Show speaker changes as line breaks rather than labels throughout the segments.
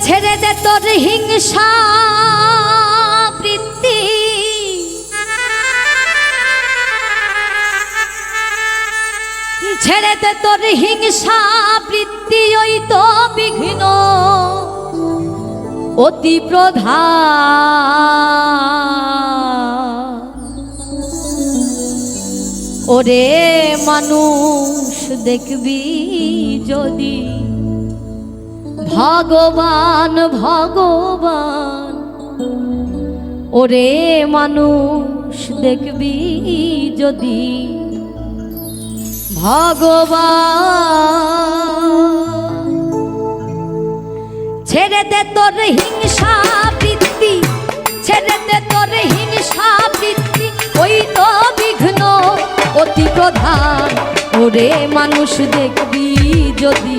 ছেড়ে দে তোর হিংসা বৃত্তি ছেড়ে দে তোর হিংসা বৃত্তি ওই তো বিঘ্ন। অতি প্রধান ওরে মানুষ দেখবি যদি ভগবান ভগবান। ওরে মানুষ দেখবি যদি ভগবান। ছেড়ে দে তোর হিংসা বৃত্তি, ছেড়ে দে তোর হিংসা বৃত্তি, ওই তো বিঘ্ন অতি প্রধান। ওরে মানুষ দেখবি যদি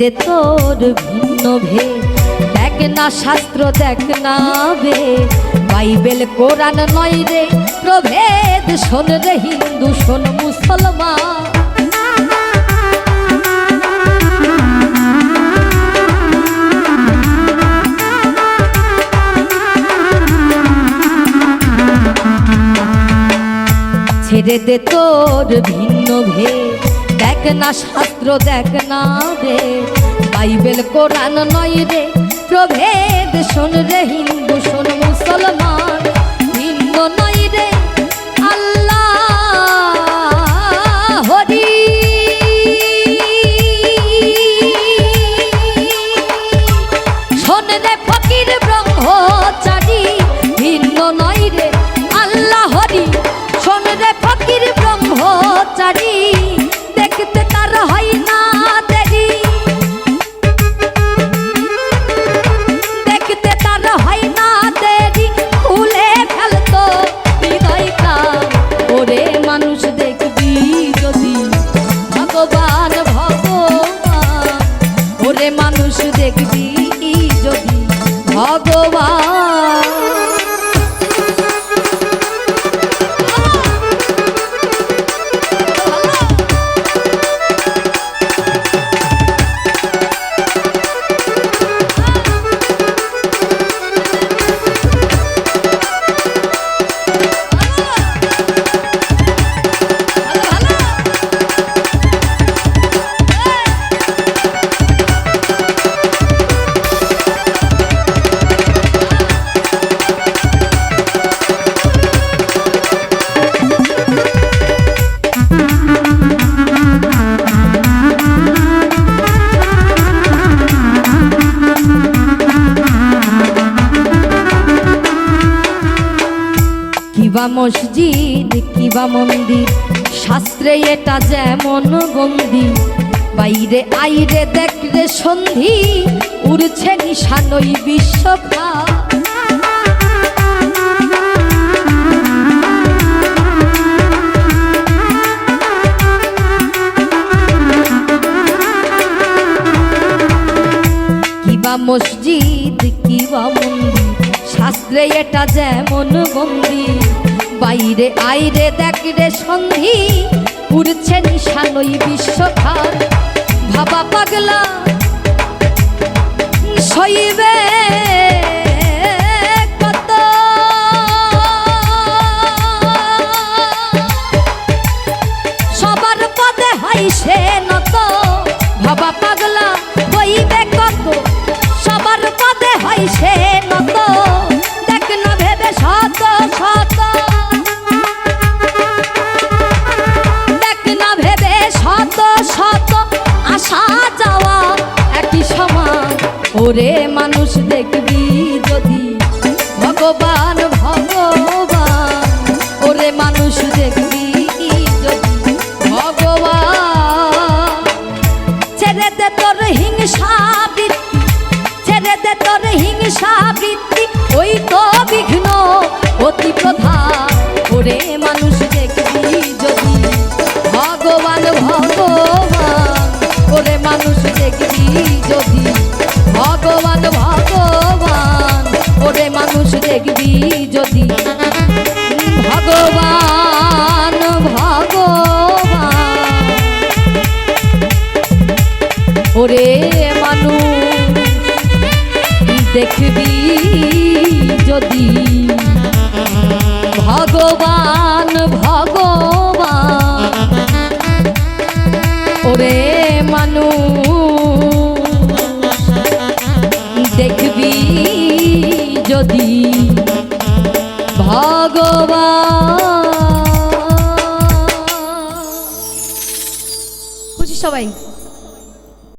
ছেড়ে দে তোর ভিন্ন ভে দেখ না শাস্ত্র, দেখ না বে বাইবেল, কোরআন নয় রে, প্রভেদ। শোন রে হিন্দু, শোন মুসলমান। ছেড়ে দে তোর ভিন্ন ভে দেখ না, শাস্ত্র দেখ না রে। বাইবেল, কোরআন নয় রে। প্রভেদ শোন রে, হিন্দু শোন, মুসলমান। ভিন্ন নয় রে। আল্লাহ শোন ফকির ভিন্ন রে। আল্লাহ হরি। শোন ফকির, ব্রহ্মচারী। কিবা মসজিদ কিবা মন্দির? শাস্ত্রে এটা যেমন বন্দি বাইরে আইরে দেখলে সন্ধি, উড়ছে নিশানই বিশ্বখা কিবা মসজিদ কিবা মন্দির? শাস্ত্রে এটা যেমন বন্দি বাইরে আইরে দেখরে সন্ধি, উড়ছে নিশানই বিশ্বখান ভাবা পাগলা, সইবে সে ভাবা পাগলা, বইবে কত? সবার সে ভগবান ভগবান, ওরে মানুষ দেখবি যদি ভগবান। ছেড়ে দে তোর হিংসা বৃত্তি, ছেড়ে দে তোর হিংসা বৃত্তি, ওই তো ওরে মানুষ দেখবি যদি। ভগবান ভগবান।